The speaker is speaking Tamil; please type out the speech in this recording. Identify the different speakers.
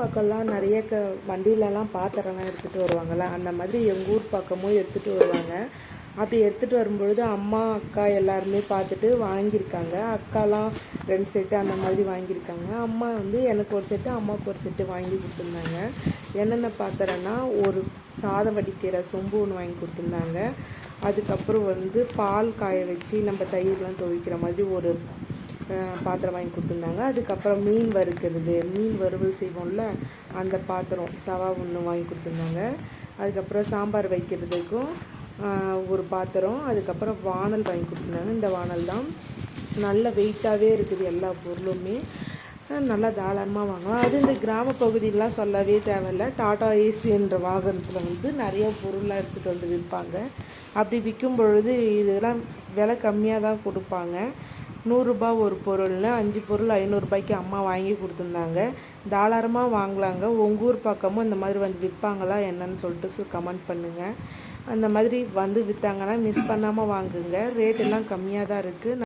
Speaker 1: பக்கம்லாம் நிறைய க வண்டியிலலாம் பாத்திரம்லாம் எடுத்துகிட்டு வருவாங்கள்ல அந்த மாதிரி எங்கள் ஊர் பக்கமும் எடுத்துகிட்டு வருவாங்க. அப்படி எடுத்துகிட்டு வரும்பொழுது அம்மா அக்கா எல்லாருமே பார்த்துட்டு வாங்கியிருக்காங்க. அக்காலாம் ரெண்டு செட்டு அந்த மாதிரி வாங்கியிருக்காங்க. அம்மா வந்து எனக்கு ஒரு செட்டு அம்மாவுக்கு ஒரு செட்டு வாங்கி கொடுத்துருந்தாங்க. என்னென்ன பாத்திரம்னா ஒரு சாதம் வடிக்கிற சொம்பு ஒன்று வாங்கி கொடுத்துருந்தாங்க. அதுக்கப்புறம் வந்து பால் காய வச்சு நம்ம தயிர்லாம் துவைக்கிற மாதிரி ஒரு பாத்திரம் வாங்கி கொடுத்துருந்தாங்க. அதுக்கப்புறம் மீன் வறுக்கிறது மீன் வறுவல் செய்வோம்ல அந்த பாத்திரம் தவா ஒன்று வாங்கி கொடுத்துருந்தாங்க. அதுக்கப்புறம் சாம்பார் வைக்கிறதுக்கும் ஒரு பாத்திரம் அதுக்கப்புறம் வானல் வாங்கி கொடுத்துருந்தாங்க. இந்த வானல் தான் நல்ல வெயிட்டாகவே இருக்குது எல்லா பொருளுமே. நல்லா தாராளமாக வாங்கலாம். அது இந்த கிராம பகுதியெலாம் சொல்லவே தேவையில்ல. டாடா ஏசி என்ற வாகனத்தில் வந்து நிறைய பொருளாக எடுத்துகிட்டு வந்து விற்பாங்க. அப்படி விற்கும் பொழுது இதெல்லாம் விலை கம்மியாக தான் கொடுப்பாங்க. நூறுரூபா ஒரு பொருள்னு அஞ்சு பொருள் ஐநூறுரூபாய்க்கு அம்மா வாங்கி கொடுத்துருந்தாங்க. தாராளமாக வாங்கலாங்க. உங்கள் ஊர் பக்கமும் இந்த மாதிரி வந்து விற்பாங்களா என்னன்னு சொல்லிட்டு கமெண்ட் பண்ணுங்கள் அந்த மாதிரி வந்து விற்றாங்கன்னா மிஸ் பண்ணாமல் வாங்குங்க. ரேட் எல்லாம் கம்மியாக தான் இருக்குது